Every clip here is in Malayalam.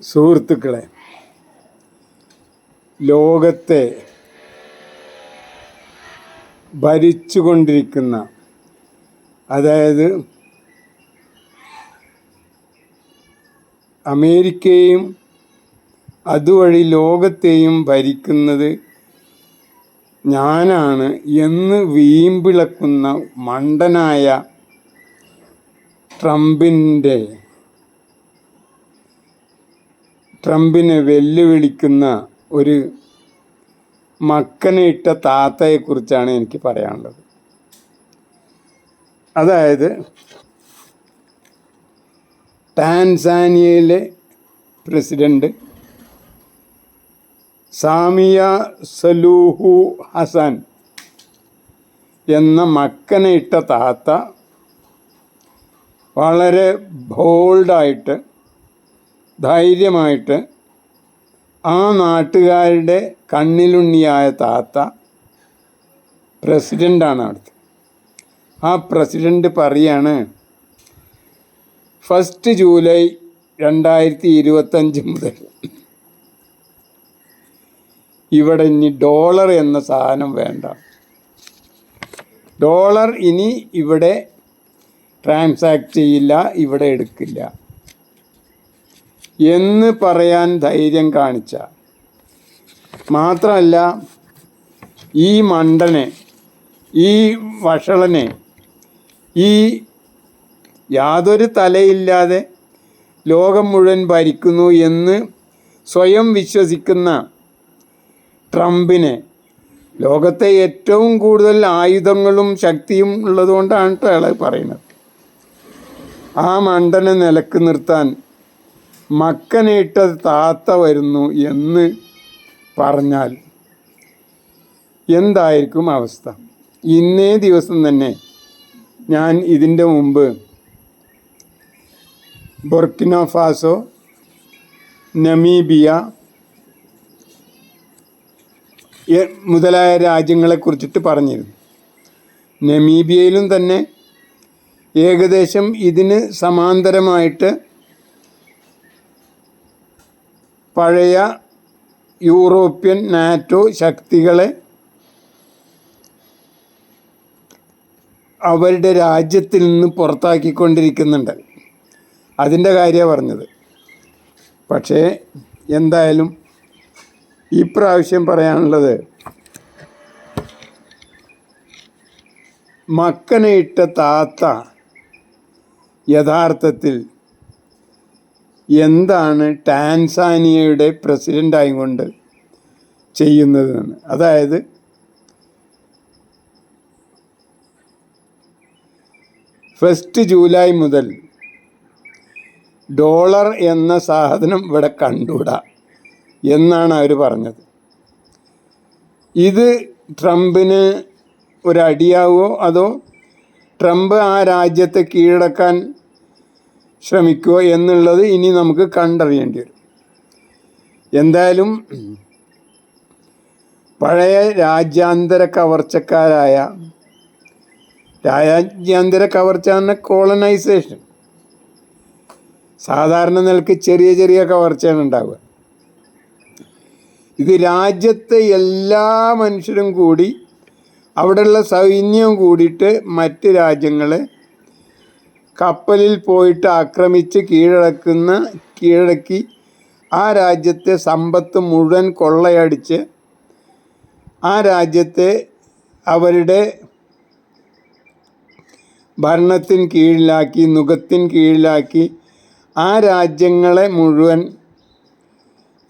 സുഹൃത്തുക്കളെ ലോകത്തെ ഭരിച്ചുകൊണ്ടിരിക്കുന്ന അതായത് അമേരിക്കയും അതുവഴി ലോകത്തെയും ഭരിക്കുന്നത് ഞാനാണ് എന്ന് വീമ്പിളക്കുന്ന മണ്ടനായ ട്രംപിന്റെ ട്രംപിനെ വെല്ലുവിളിക്കുന്ന ഒരു മക്കനെ ഇട്ട താത്തയെക്കുറിച്ചാണ് എനിക്ക് പറയാനുള്ളത്. അതായത് ടാൻസാനിയയിലെ പ്രസിഡന്റ് സാമിയ സലൂഹു ഹസൻ എന്ന മക്കനെ ഇട്ട താത്ത വളരെ ബോൾഡായിട്ട് ധൈര്യമായിട്ട് ആ നാട്ടുകാരുടെ കണ്ണിലുണ്ണിയായ താത്ത പ്രസിഡന്റാണ് അവിടുത്തെ. ആ പ്രസിഡന്റ് പറയാണ് ഫസ്റ്റ് ജൂലൈ രണ്ടായിരത്തി ഇരുപത്തഞ്ച് മുതൽ ഇവിടെ ഇനി ഡോളർ എന്ന സാധനം വേണ്ട. ഡോളർ ഇനി ഇവിടെ ട്രാൻസാക്ട് ചെയ്യില്ല ഇവിടെ എടുക്കില്ല. എന്ന് പറയാൻ ധൈര്യം കാണിച്ച. മാത്രമല്ല ഈ മണ്ടനെ ഈ വഷളനെ ഈ യാതൊരു തലയില്ലാതെ ലോകം മുഴുവൻ ഭരിക്കുന്നു എന്ന് സ്വയം വിശ്വസിക്കുന്ന ട്രംപിനെ ലോകത്തെ ഏറ്റവും കൂടുതൽ ആയുധങ്ങളും ശക്തിയും ഉള്ളതുകൊണ്ടാണ് അയാൾ പറയുന്നത്. ആ മണ്ടനെ നിലയ്ക്ക് നിർത്താൻ മക്കനിട്ട താത്ത വരുന്നു എന്ന് പറഞ്ഞാൽ എന്തായിരിക്കും അവസ്ഥ? ഇന്നേ ദിവസം തന്നെ ഞാൻ ഇതിന്റെ മുമ്പ് ബൊർക്കിനോ ഫാസോ നമീബിയ മുതലായ രാജ്യങ്ങളെ കുറിച്ചിട്ട് പറഞ്ഞിരുന്നു. നമീബിയയിലും തന്നെ ഏകദേശം ഇതിന് സമാന്തരമായിട്ട് പഴയ യൂറോപ്യൻ നാറ്റോ ശക്തികളെ അവരുടെ രാജ്യത്തിൽ നിന്ന് പുറത്താക്കിക്കൊണ്ടിരിക്കുന്നുണ്ട്. അതിന്റെ കാര്യമാണ് പറഞ്ഞത്. പക്ഷേ എന്തായാലും ഈ പ്രാവശ്യം പറയാനുള്ളത് മക്കനെ ഇട്ട താത്ത യഥാർത്ഥത്തിൽ എന്താണ് ടാൻസാനിയയുടെ പ്രസിഡന്റായും കൊണ്ട് ചെയ്യുന്നതെന്ന്. അതായത് ഫസ്റ്റ് ജൂലൈ മുതൽ ഡോളർ എന്ന സാധനം ഇവിടെ കണ്ടുകൂടാ എന്നാണ് അവർ പറഞ്ഞത്. ഇത് ട്രംപിന് ഒരടിയാവോ അതോ ട്രംപ് ആ രാജ്യത്തെ കീഴടക്കാൻ ശ്രമിക്കുമോ എന്നുള്ളത് ഇനി നമുക്ക് കണ്ടറിയേണ്ടി വരും. എന്തായാലും പഴയ രാജ്യാന്തര കവർച്ചക്കാരായ രാജ്യാന്തര കവർച്ച എന്ന കോളനൈസേഷൻ സാധാരണ നിലയ്ക്ക് ചെറിയ ചെറിയ കവർച്ചയാണ് ഉണ്ടാവുക. ഇത് രാജ്യത്തെ എല്ലാ മനുഷ്യരും കൂടി അവിടെയുള്ള സൈന്യവും കൂടിയിട്ട് മറ്റ് രാജ്യങ്ങളെ കപ്പലിൽ പോയിട്ട് ആക്രമിച്ച് കീഴടക്കുന്ന കീഴടക്കി ആ രാജ്യത്തെ സമ്പത്ത് മുഴുവൻ കൊള്ളയടിച്ച് ആ രാജ്യത്തെ അവരുടെ ഭരണത്തിൻ കീഴിലാക്കി നുഖത്തിന് കീഴിലാക്കി ആ രാജ്യങ്ങളെ മുഴുവൻ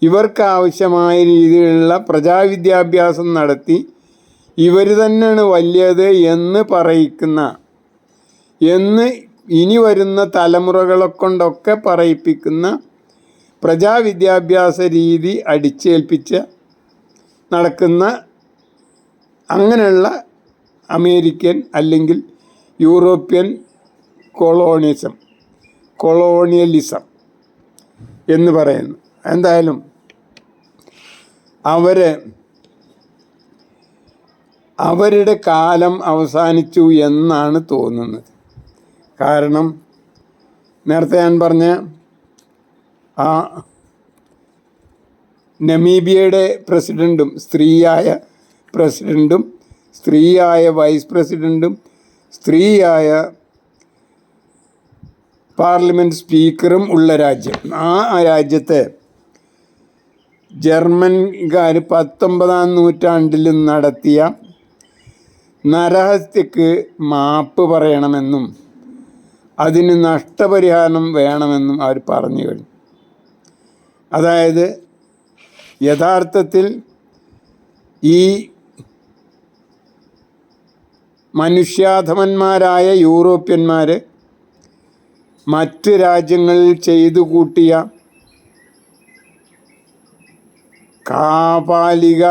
ഇവർക്കാവശ്യമായ രീതിയിലുള്ള പ്രജാവിദ്യാഭ്യാസം നടത്തി ഇവർ തന്നെയാണ് വലിയത് എന്ന് പറയിക്കുന്ന എന്ന് ഇനി വരുന്ന തലമുറകളെ കൊണ്ടൊക്കെ പറയിപ്പിക്കുന്ന പ്രജാവിദ്യാഭ്യാസ രീതി അടിച്ചേൽപ്പിച്ച് നടക്കുന്ന അങ്ങനെയുള്ള അമേരിക്കൻ അല്ലെങ്കിൽ യൂറോപ്യൻ കൊളോണിസം കൊളോണിയലിസം എന്ന് പറയുന്നു. എന്തായാലും അവർ അവരുടെ കാലം അവസാനിച്ചു എന്നാണ് തോന്നുന്നത്. കാരണം നേരത്തെ ഞാൻ പറഞ്ഞ ആ നമീബിയയുടെ പ്രസിഡന്റും സ്ത്രീയായ പ്രസിഡന്റും സ്ത്രീയായ വൈസ് പ്രസിഡന്റും സ്ത്രീയായ പാർലമെന്റ് സ്പീക്കറും ഉള്ള രാജ്യം. ആ രാജ്യത്തെ ജർമ്മൻകാർ പത്തൊമ്പതാം നൂറ്റാണ്ടിൽ നടത്തിയ നരഹത്യക്ക് മാപ്പ് പറയണമെന്നും അതിന് നഷ്ടപരിഹാരം വേണമെന്നും അവർ പറഞ്ഞു കഴിഞ്ഞു. അതായത് യഥാർത്ഥത്തിൽ ഈ മനുഷ്യാധമന്മാരായ യൂറോപ്യന്മാർ മറ്റ് രാജ്യങ്ങളിൽ ചെയ്തു കൂട്ടിയ കാപാലിക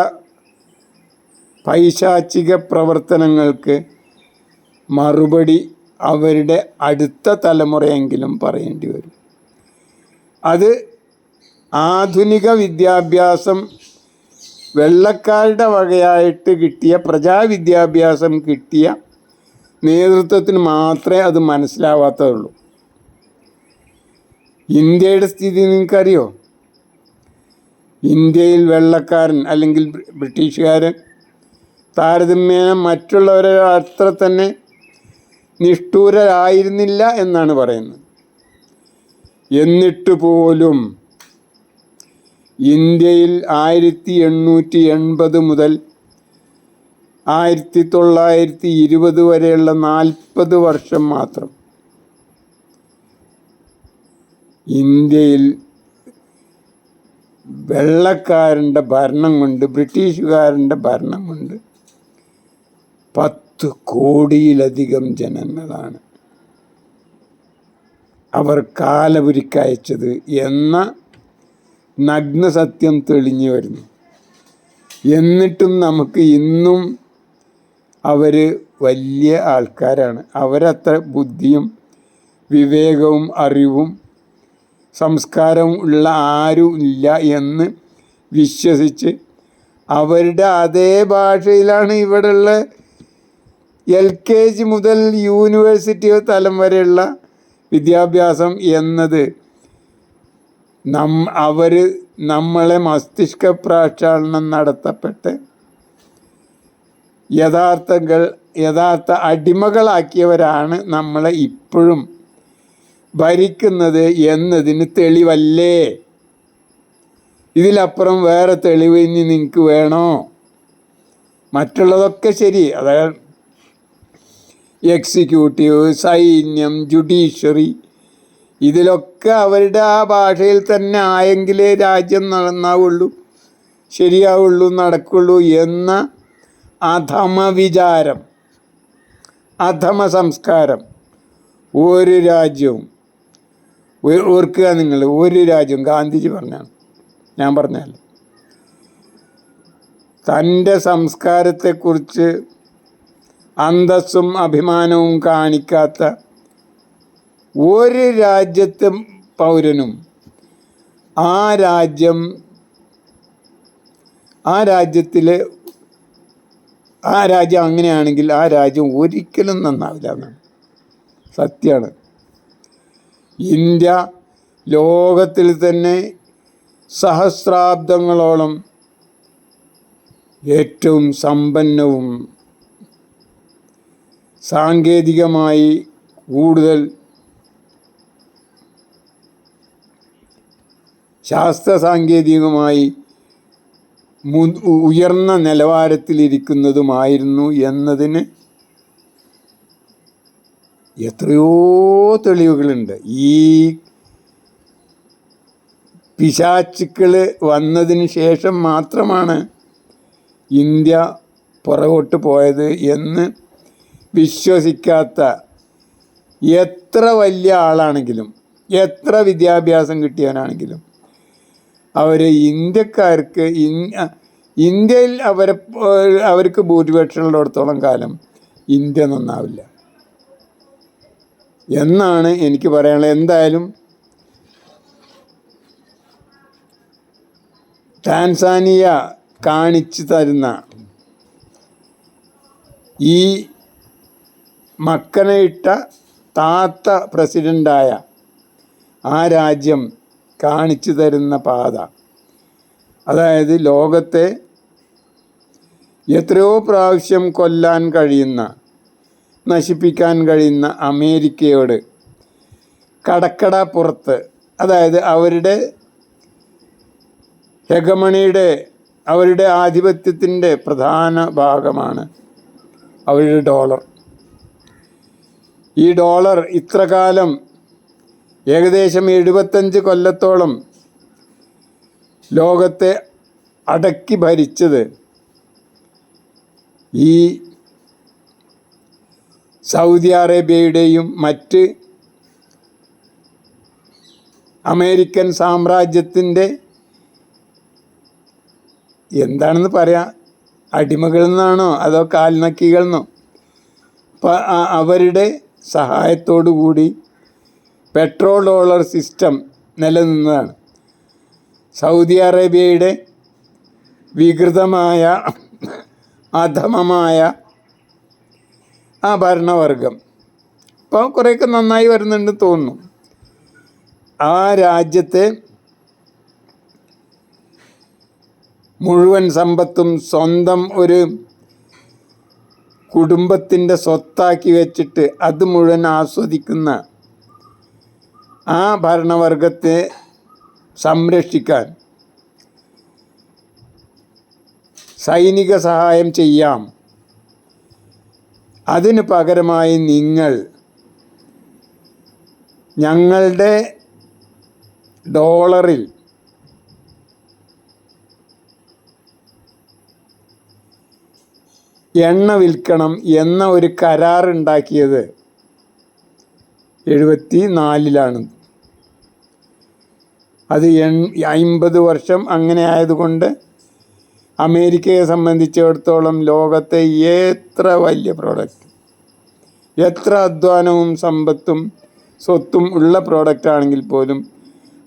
പൈശാചിക പ്രവർത്തനങ്ങൾക്ക് മറുപടി അവരുടെ അടുത്ത തലമുറയെങ്കിലും പറയേണ്ടി വരും. അത് ആധുനിക വിദ്യാഭ്യാസം വെള്ളക്കാരുടെ വകയായിട്ട് കിട്ടിയ പ്രജാവിദ്യാഭ്യാസം കിട്ടിയ നേതൃത്വത്തിന് മാത്രമേ അത് മനസ്സിലാവാത്തതുള്ളൂ. ഇന്ത്യയുടെ സ്ഥിതി നിങ്ങൾക്കറിയോ? ഇന്ത്യയിൽ വെള്ളക്കാരൻ അല്ലെങ്കിൽ ബ്രിട്ടീഷുകാരൻ താരതമ്യേന മറ്റുള്ളവരെ അത്ര തന്നെ നിഷ്ഠൂരരായിരുന്നില്ല എന്നാണ് പറയുന്നത്. എന്നിട്ട് പോലും ഇന്ത്യയിൽ ആയിരത്തി എണ്ണൂറ്റി എൺപത് മുതൽ ആയിരത്തി തൊള്ളായിരത്തി ഇരുപത് വരെയുള്ള നാൽപ്പത് വർഷം മാത്രം ഇന്ത്യയിൽ വെള്ളക്കാരന്റെ ഭരണം കൊണ്ട് ബ്രിട്ടീഷുകാരന്റെ ഭരണം കൊണ്ട് പത്ത് കോടിയിലധികം ജനങ്ങളാണ്. അവർ കാലപുരിക്കയച്ചത് എന്ന നഗ്ന സത്യം തെളിഞ്ഞു വരുന്നു. എന്നിട്ടും നമുക്ക് ഇന്നും അവർ വലിയ ആൾക്കാരാണ്. അവരത്ര ബുദ്ധിയും വിവേകവും അറിവും സംസ്കാരവും ഉള്ള ആരും ഇല്ല എന്ന് വിശ്വസിച്ച് അവരുടെ അതേ ഭാഷയിലാണ് ഇവിടെയുള്ള എൽ കെ ജി മുതൽ യൂണിവേഴ്സിറ്റി തലം വരെയുള്ള വിദ്യാഭ്യാസം എന്നത് നം അവർ നമ്മളെ മസ്തിഷ്ക പ്രക്ഷാളനം നടത്തപ്പെട്ട് യഥാർത്ഥങ്ങൾ യഥാർത്ഥ അടിമകളാക്കിയവരാണ് നമ്മളെ ഇപ്പോഴും ഭരിക്കുന്നത് എന്നതിന് തെളിവല്ലേ? ഇതിലപ്പുറം വേറെ തെളിവ് ഇനി നിങ്ങൾക്ക് വേണോ? മറ്റുള്ളതൊക്കെ ശരി. അതായത് എക്സിക്യൂട്ടീവ് സൈന്യം ജുഡീഷ്യറി ഇതിലൊക്കെ അവരുടെ ആ ഭാഷയിൽ തന്നെ ആയെങ്കിലേ രാജ്യം നടന്നാവുള്ളൂ ശരിയാവുള്ളൂ നടക്കുള്ളൂ എന്ന അധമ വിചാരം അധമ സംസ്കാരം ഒരു രാജ്യവും ഓർക്കുക നിങ്ങൾ ഒരു രാജ്യം ഗാന്ധിജി പറഞ്ഞാണ് ഞാൻ പറഞ്ഞാൽ തന്റെ സംസ്കാരത്തെക്കുറിച്ച് അന്തസ്സും അഭിമാനവും കാണിക്കാത്ത ഒരു രാജ്യത്തെ പൗരനും ആ രാജ്യം ആ രാജ്യത്തിലെ ആ രാജ്യം അങ്ങനെയാണെങ്കിൽ ആ രാജ്യം ഒരിക്കലും നന്നാവില്ല എന്നാണ്. സത്യമാണ് ഇന്ത്യ ലോകത്തിൽ തന്നെ സഹസ്രാബ്ദങ്ങളോളം ഏറ്റവും സമ്പന്നവും സാങ്കേതികമായി കൂടുതൽ ശാസ്ത്ര സാങ്കേതികമായി ഉയർന്ന നിലവാരത്തിലിരിക്കുന്നതുമായിരുന്നു എന്നതിന് എത്രയോ തെളിവുകളുണ്ട്. ഈ പിശാച്ചുക്കൾ വന്നതിന് ശേഷം മാത്രമാണ് ഇന്ത്യ പുറകോട്ട് പോയത് എന്ന് വിശ്വസിക്കാത്ത എത്ര വലിയ ആളാണെങ്കിലും എത്ര വിദ്യാഭ്യാസം കിട്ടിയവനാണെങ്കിലും അവർ ഇന്ത്യക്കാർക്ക് ഇന്ത്യയിൽ അവരെ അവർക്ക് അവർക്ക് ഭൂരിപക്ഷമുള്ളിടത്തോളം കാലം ഇന്ത്യ നന്നാവില്ല. എന്നാണ് എനിക്ക് പറയാനുള്ളത്. എന്തായാലും ടാൻസാനിയ കാണിച്ചു തരുന്ന ഈ മക്കനയിട്ട താത്ത പ്രസിഡന്റായ ആ രാജ്യം കാണിച്ചു തരുന്ന പാത. അതായത് ലോകത്തെ എത്രയോ പ്രാവശ്യം കൊല്ലാൻ കഴിയുന്ന നശിപ്പിക്കാൻ കഴിയുന്ന അമേരിക്കയോട് കടക്കട പുറത്ത് അതായത് അവരുടെ ഹെഗമണിയുടെ അവരുടെ ആധിപത്യത്തിന്റെ പ്രധാന ഭാഗമാണ് അവരുടെ ഡോളർ. ഈ ഡോളർ ഇത്ര കാലം ഏകദേശം എഴുപത്തഞ്ച് കൊല്ലത്തോളം ലോകത്തെ അടക്കി ഭരിച്ചത് ഈ സൗദി അറേബ്യയുടെയും മറ്റ് അമേരിക്കൻ സാമ്രാജ്യത്തിന്റെ എന്താണെന്ന് പറയാം അടിമകളിൽ നിന്നാണോ അതോ അപ്പം അവരുടെ സഹായത്തോടു കൂടി പെട്രോൾ ഡോളർ സിസ്റ്റം നിലനിന്നതാണ്. സൗദി അറേബ്യയുടെ വികൃതമായ അധമമായ ആ ഭരണവർഗം. ഇപ്പോൾ കുറേയൊക്കെ നന്നായി വരുന്നുണ്ട് തോന്നുന്നു. ആ രാജ്യത്തെ മുഴുവൻ സമ്പത്തും സ്വന്തം ഒരു കുടുംബത്തിന്റെ സ്വത്താക്കി വെച്ചിട്ട് അത് മുഴുവൻ ആസ്വദിക്കുന്ന ആ ഭരണവർഗത്തെ സംരക്ഷിക്കാൻ സൈനിക സഹായം ചെയ്യാം. അതിന് പകരമായി നിങ്ങൾ ഞങ്ങളുടെ ഡോളറിൽ എണ്ണ വിൽക്കണം എന്ന ഒരു കരാറുണ്ടാക്കിയത് എഴുപത്തി നാലിലാണ് അത് എൺ അമ്പത് വർഷം അങ്ങനെ ആയതുകൊണ്ട് അമേരിക്കയെ സംബന്ധിച്ചിടത്തോളം ലോകത്തെ എത്ര വലിയ പ്രോഡക്റ്റ് എത്ര അധ്വാനവും സമ്പത്തും സ്വത്തും ഉള്ള പ്രോഡക്റ്റ് ആണെങ്കിൽ പോലും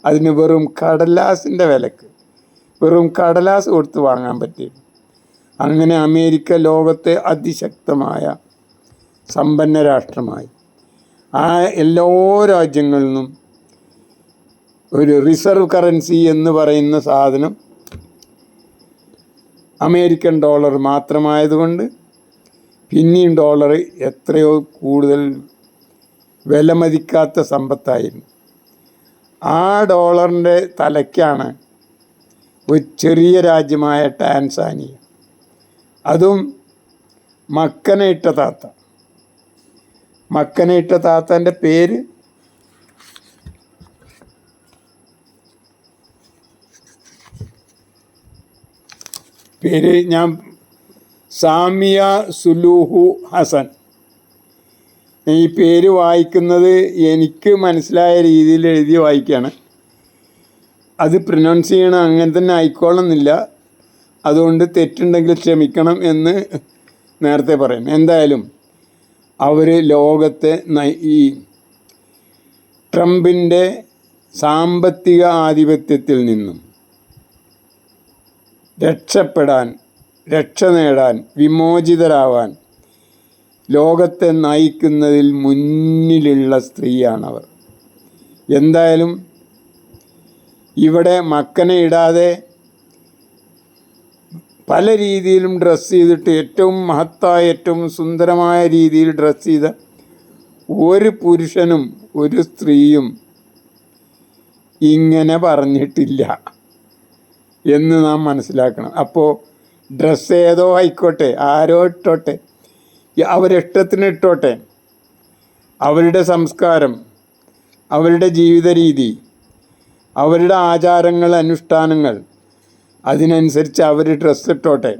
അതിന് വെറും കടലാസിന്റെ വിലക്ക് വെറും കടലാസ് കൊടുത്ത് വാങ്ങാൻ പറ്റി അങ്ങനെ അമേരിക്ക ലോകത്തെ അതിശക്തമായ സമ്പന്ന രാഷ്ട്രമായി. ആ എല്ലാ രാജ്യങ്ങളിൽ നിന്നും ഒരു റിസർവ് കറൻസി എന്ന് പറയുന്ന സാധനം അമേരിക്കൻ ഡോളർ മാത്രമായതുകൊണ്ട് പിന്നെയും ഡോളർ എത്രയോ കൂടുതൽ വിലമതിക്കാത്ത സമ്പത്തായിരുന്നു. ആ ഡോളറിന്റെ തലയ്ക്കാണ് ഒരു ചെറിയ രാജ്യമായ ടാൻസാനിയ. അതും മക്കനെ ഇട്ട താത്ത. മക്കനെ ഇട്ട താത്തന്റെ പേര് പേര് ഞാൻ സാമിയ സുലൂഹു ഹസൻ. ഈ പേര് വായിക്കുന്നത് എനിക്ക് മനസ്സിലായ രീതിയിൽ എഴുതി വായിക്കുകയാണ്. അത് പ്രൊനൗൺസ് ചെയ്യണം അങ്ങനെ തന്നെ ആയിക്കോളണമെന്നില്ല. അതുകൊണ്ട് തെറ്റുണ്ടെങ്കിൽ ക്ഷമിക്കണം എന്ന് നേരത്തെ പറയും എന്തായാലും അവർ ലോകത്തെ ഈ ട്രംപിന്റെ സാമ്പത്തിക ആധിപത്യത്തിൽ നിന്നും രക്ഷപ്പെടാൻ രക്ഷ നേടാൻ വിമോചിതരാവാൻ ലോകത്തെ നയിക്കുന്നതിൽ മുന്നിലുള്ള സ്ത്രീയാണവർ. എന്തായാലും ഇവിടെ മക്കനെ ഇടാതെ പല രീതിയിലും ഡ്രസ്സ് ചെയ്തിട്ട് ഏറ്റവും മഹത്തായ ഏറ്റവും സുന്ദരമായ രീതിയിൽ ഡ്രസ്സ് ചെയ്ത ഒരു പുരുഷനും ഒരു സ്ത്രീയും ഇങ്ങനെ പറഞ്ഞിട്ടില്ല എന്ന് നാം മനസ്സിലാക്കണം. അപ്പോൾ ഡ്രസ്സ് ഏതോ ആയിക്കോട്ടെ ആരോ ഇട്ടോട്ടെ അവരിഷ്ടത്തിന് ഇട്ടോട്ടെ അവരുടെ സംസ്കാരം അവരുടെ ജീവിത രീതി അവരുടെ ആചാരങ്ങൾ അനുഷ്ഠാനങ്ങൾ അതിനനുസരിച്ച് അവർ ഡ്രസ്സ് ഇട്ടോട്ടെ.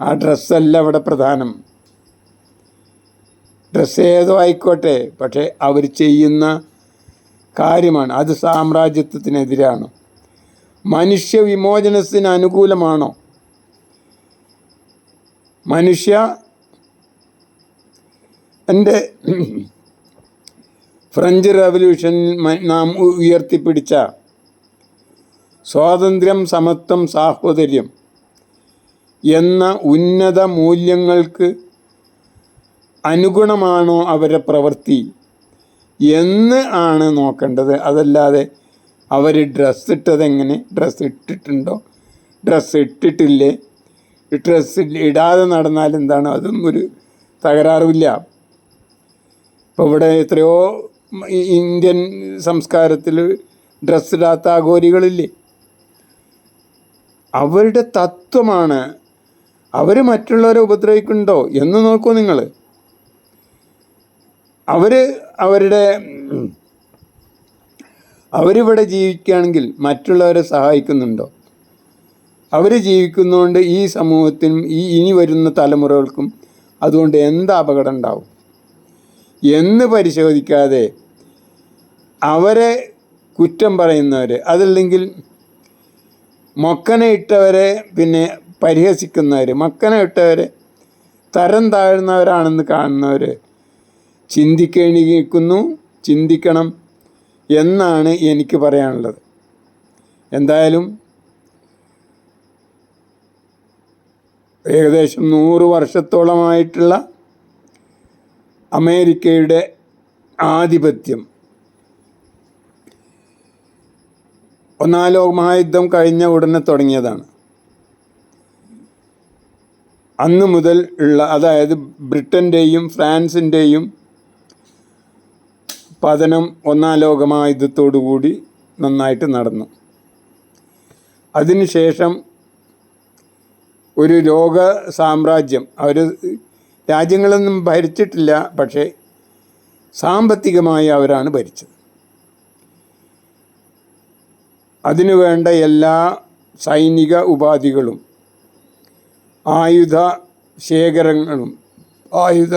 ആ ഡ്രസ്സല്ല അവിടെ പ്രധാനം. ഡ്രസ്സ് ഏതോ ആയിക്കോട്ടെ പക്ഷേ അവർ ചെയ്യുന്ന കാര്യമാണ്. അത് സാമ്രാജ്യത്വത്തിനെതിരാണ്. മനുഷ്യ വിമോചനത്തിന് അനുകൂലമാണോ? മനുഷ്യ എന്റെ ഫ്രഞ്ച് റവല്യൂഷനിൽ നാം ഉയർത്തിപ്പിടിച്ച സ്വാതന്ത്ര്യം സമത്വം സാഹോദര്യം എന്ന ഉന്നത മൂല്യങ്ങൾക്ക് അനുഗുണമാണോ അവരുടെ പ്രവൃത്തി എന്ന് ആണ് നോക്കേണ്ടത്. അതല്ലാതെ അവർ ഡ്രസ്സ് ഇട്ടതെങ്ങനെ ഡ്രസ്സ് ഇട്ടിട്ടുണ്ടോ? ഡ്രസ്സ് ഇട്ടിട്ടില്ലേ? ഡ്രസ്സ് ഇടാതെ നടന്നാൽ എന്താണ്? അതും ഒരു തകരാറുമില്ല. ഇപ്പോൾ ഇവിടെ എത്രയോ ഇന്ത്യൻ സംസ്കാരത്തിൽ ഡ്രസ്സ് ഇടാത്ത അഘോരികളില്ലേ? അവരുടെ തത്വമാണ്. അവർ മറ്റുള്ളവരെ ഉപദ്രവിക്കുന്നുണ്ടോ എന്ന് നോക്കൂ നിങ്ങൾ അവർ അവരുടെ അവരിവിടെ ജീവിക്കുകയാണെങ്കിൽ മറ്റുള്ളവരെ സഹായിക്കുന്നുണ്ടോ? അവർ ജീവിക്കുന്നതുകൊണ്ട് ഈ സമൂഹത്തിനും ഈ ഇനി വരുന്ന തലമുറകൾക്കും അതുകൊണ്ട് എന്ത് അപകടം ഉണ്ടാവും? എന്ന് പരിശോധിക്കാതെ അവരെ കുറ്റം പറയുന്നവർ അതല്ലെങ്കിൽ മൊക്കനെ ഇട്ടവരെ പിന്നെ പരിഹസിക്കുന്നവർ മക്കനെ ഇട്ടവർ തരം താഴ്ന്നവരാണെന്ന് കാണുന്നവർ ചിന്തിക്കേണ്ടിയിരിക്കുന്നു ചിന്തിക്കണം എന്നാണ് എനിക്ക് പറയാനുള്ളത്. എന്തായാലും ഏകദേശം നൂറ് വർഷത്തോളമായിട്ടുള്ള അമേരിക്കയുടെ ആധിപത്യം ഒന്നാം ലോക മഹായുദ്ധം കഴിഞ്ഞ ഉടനെ തുടങ്ങിയതാണ്. അന്ന് മുതൽ ഉള്ള അതായത് ബ്രിട്ടന്റെയും ഫ്രാൻസിന്റെയും പതനം ഒന്നാം ലോക കൂടി നന്നായിട്ട് നടന്നു. അതിനുശേഷം ഒരു ലോക സാമ്രാജ്യം അവർ രാജ്യങ്ങളൊന്നും ഭരിച്ചിട്ടില്ല പക്ഷേ സാമ്പത്തികമായി അവരാണ് ഭരിച്ചത്. അതിനു വേണ്ട എല്ലാ സൈനിക ഉപാധികളും ആയുധ ശേഖരങ്ങളും ആയുധ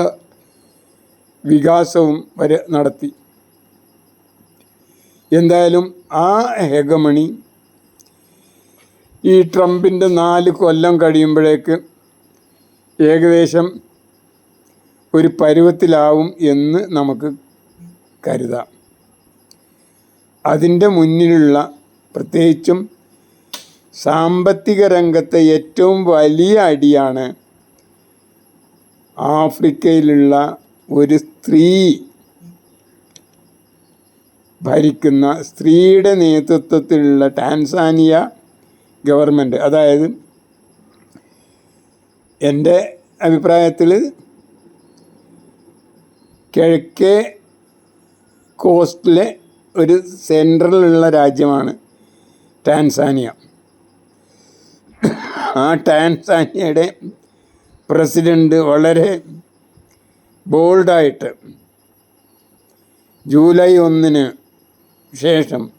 വികാസവും വരെ നടത്തി. എന്തായാലും ആ ഹെഗമണി ഈ ട്രംപിന്റെ നാല് കൊല്ലം കഴിയുമ്പോഴേക്ക് ഏകദേശം ഒരു പരുവത്തിലാവും എന്ന് നമുക്ക് കരുതാം. അതിന്റെ മുന്നിലുള്ള പ്രത്യേകിച്ചും സാമ്പത്തിക രംഗത്തെ ഏറ്റവും വലിയ അടിയാണ് ആഫ്രിക്കയിലുള്ള ഒരു സ്ത്രീ ഭരിക്കുന്ന സ്ത്രീയുടെ നേതൃത്വത്തിലുള്ള ടാൻസാനിയ ഗവൺമെന്റ്. അതായത് എന്റെ അഭിപ്രായത്തിൽ കിഴക്കേ കോസ്റ്റിലെ ഒരു സെൻട്രലിലുള്ള രാജ്യമാണ്. ടാൻസാനിയ. ആ ടാൻസാനിയയുടെ പ്രസിഡന്റ് വളരെ ബോൾഡായിട്ട് ജൂലൈ ഒന്നിന് ശേഷം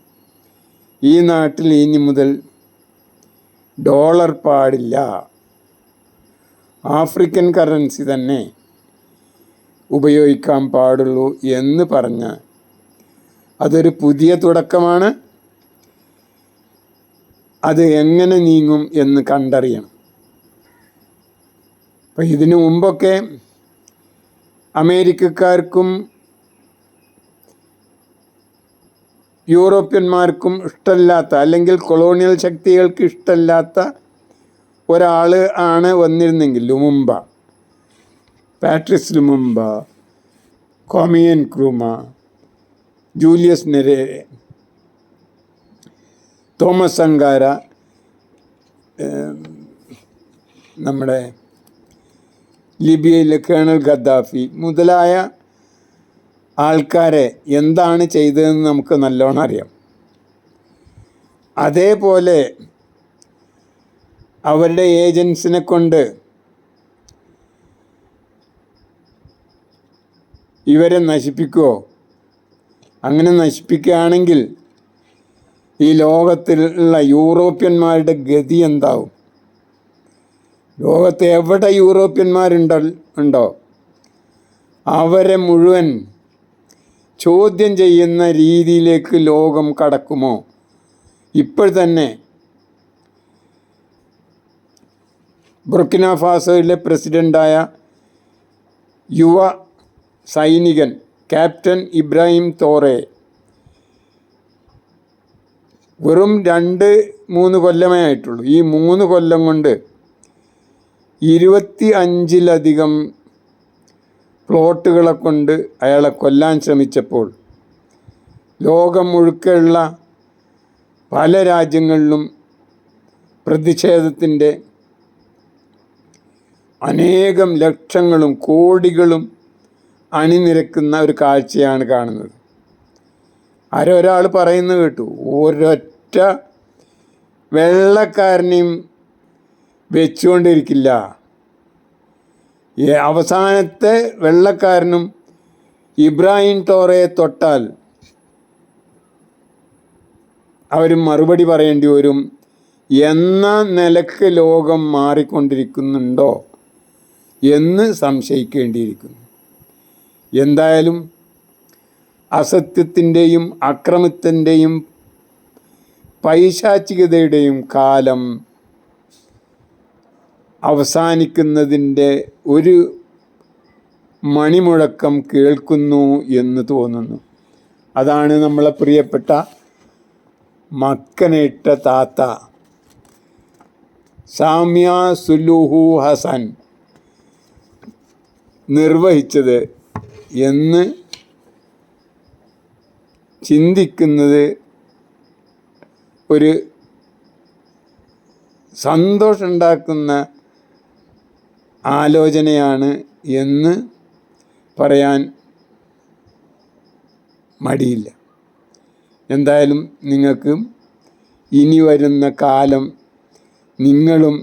ഈ നാട്ടിൽ ഇനി മുതൽ ഡോളർ പാടില്ല. ആഫ്രിക്കൻ കറൻസി തന്നെ ഉപയോഗിക്കാൻ പാടുള്ളൂ എന്ന് പറഞ്ഞ അതൊരു പുതിയ തുടക്കമാണ്. അത് എങ്ങനെ നീങ്ങും എന്ന് കണ്ടറിയണം. അപ്പം ഇതിനു മുമ്പൊക്കെ അമേരിക്കക്കാർക്കും യൂറോപ്യന്മാർക്കും ഇഷ്ടമല്ലാത്ത അല്ലെങ്കിൽ കൊളോണിയൽ ശക്തികൾക്ക് ഇഷ്ടമല്ലാത്ത ഒരാൾ ആണ് വന്നിരുന്നെങ്കിൽ Lumumba Patrice Lumumba Kwame Nkrumah Julius Nyerere Thomas Sankara നമ്മുടെ ലിബിയയിലെ കേണൽ ഗദ്ദാഫി മുതലായ ആൾക്കാരെ എന്താണ് ചെയ്തതെന്ന് നമുക്ക് നല്ലോണം അറിയാം. അതേപോലെ അവരുടെ ഏജൻസിനെ കൊണ്ട് ഇവരെ നശിപ്പിക്കുമോ അങ്ങനെ നശിപ്പിക്കുകയാണെങ്കിൽ ഈ ലോകത്തിലുള്ള യൂറോപ്യന്മാരുടെ ഗതി എന്താവും? ലോകത്ത് എവിടെ യൂറോപ്യന്മാരുണ്ടോ ഉണ്ടോ? അവരെ മുഴുവൻ ചോദ്യം ചെയ്യുന്ന രീതിയിലേക്ക് ലോകം കടക്കുമോ? ഇപ്പോൾ തന്നെ ബുർക്കിന ഫാസോയിലെ പ്രസിഡന്റായ യുവ സൈനികൻ ക്യാപ്റ്റൻ ഇബ്രാഹിം തോറെ വെറും രണ്ട് മൂന്ന് കൊല്ലമേ ആയിട്ടുള്ളൂ. ഈ മൂന്ന് കൊല്ലം കൊണ്ട് ഇരുപത്തി അഞ്ചിലധികം പ്ലോട്ടുകളെ കൊണ്ട് അയാളെ കൊല്ലാൻ ശ്രമിച്ചപ്പോൾ ലോകം മുഴുക്കെയുള്ള പല രാജ്യങ്ങളിലും പ്രതിഷേധത്തിന്റെ അനേകം ലക്ഷങ്ങളും കോടികളും അണിനിരക്കുന്ന ഒരു കാഴ്ചയാണ് കാണുന്നത്. ആരൊരാൾ പറയുന്നത് കേട്ടു ഒരൊറ്റ വെള്ളക്കാരനെയും വെച്ചുകൊണ്ടിരിക്കില്ല. അവസാനത്തെ വെള്ളക്കാരനും ഇബ്രാഹിം ടോറയെ തൊട്ടാൽ അവർ മറുപടി പറയേണ്ടി വരും എന്ന നിലയ്ക്ക് ലോകം മാറിക്കൊണ്ടിരിക്കുന്നുണ്ടോ? എന്ന് സംശയിക്കേണ്ടിയിരിക്കുന്നു. എന്തായാലും അസത്യത്തിന്റെയും അക്രമത്തിന്റെയും പൈശാചികതയുടെയും കാലം അവസാനിക്കുന്നതിന്റെ ഒരു മണിമുഴക്കം കേൾക്കുന്നു എന്ന് തോന്നുന്നു. അതാണ് നമ്മളെ പ്രിയപ്പെട്ട മക്കനിട്ട താത്ത. സാമ്യ സുലുഹു ഹസൻ നിർവഹിച്ചത് എന്ന് ചിന്തിക്കുന്നത് ഒരു സന്തോഷമുണ്ടാക്കുന്ന ആലോചനയാണ് എന്ന് പറയാൻ മടിയില്ല. എന്തായാലും നിങ്ങൾക്ക് ഇനി വരുന്ന കാലം നിങ്ങളും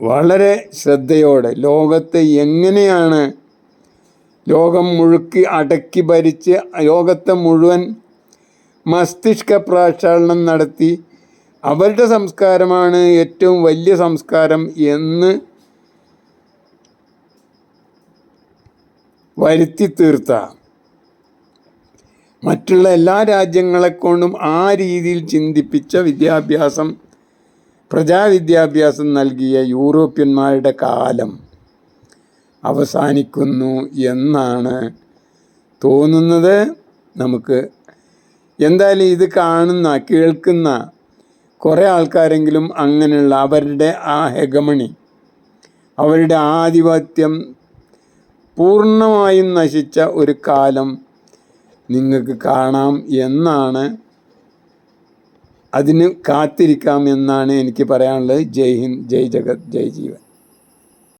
വളരെ ശ്രദ്ധയോടെ ലോകത്തെ എങ്ങനെയാണ് ലോകം മുഴുക്കി അടക്കി ഭരിച്ച് ലോകത്തെ മുഴുവൻ മസ്തിഷ്ക പ്രക്ഷാളനം നടത്തി. അവരുടെ സംസ്കാരമാണ് ഏറ്റവും വലിയ സംസ്കാരം എന്ന് വരുത്തി തീർത്ത മറ്റുള്ള എല്ലാ രാജ്യങ്ങളെക്കൊണ്ടും ആ രീതിയിൽ ചിന്തിപ്പിച്ച വിദ്യാഭ്യാസം പ്രജാവിദ്യാഭ്യാസം നൽകിയ യൂറോപ്യന്മാരുടെ കാലം അവസാനിക്കുന്നു എന്നാണ് തോന്നുന്നത്. നമുക്ക് എന്തായാലും ഇത് കാണുന്ന കേൾക്കുന്ന കുറേ ആൾക്കാരെങ്കിലും അങ്ങനെയുള്ള അവരുടെ ആ ഹെഗമണി അവരുടെ ആധിപത്യം പൂർണമായും നശിച്ച ഒരു കാലം നിങ്ങൾക്ക് കാണാം എന്നാണ് അതിന് കാത്തിരിക്കാം എന്നാണ് എനിക്ക് പറയാനുള്ളത്. ജയ് ഹിന്ദ് ജയ് ജഗത് ജയ് ജീവൻ.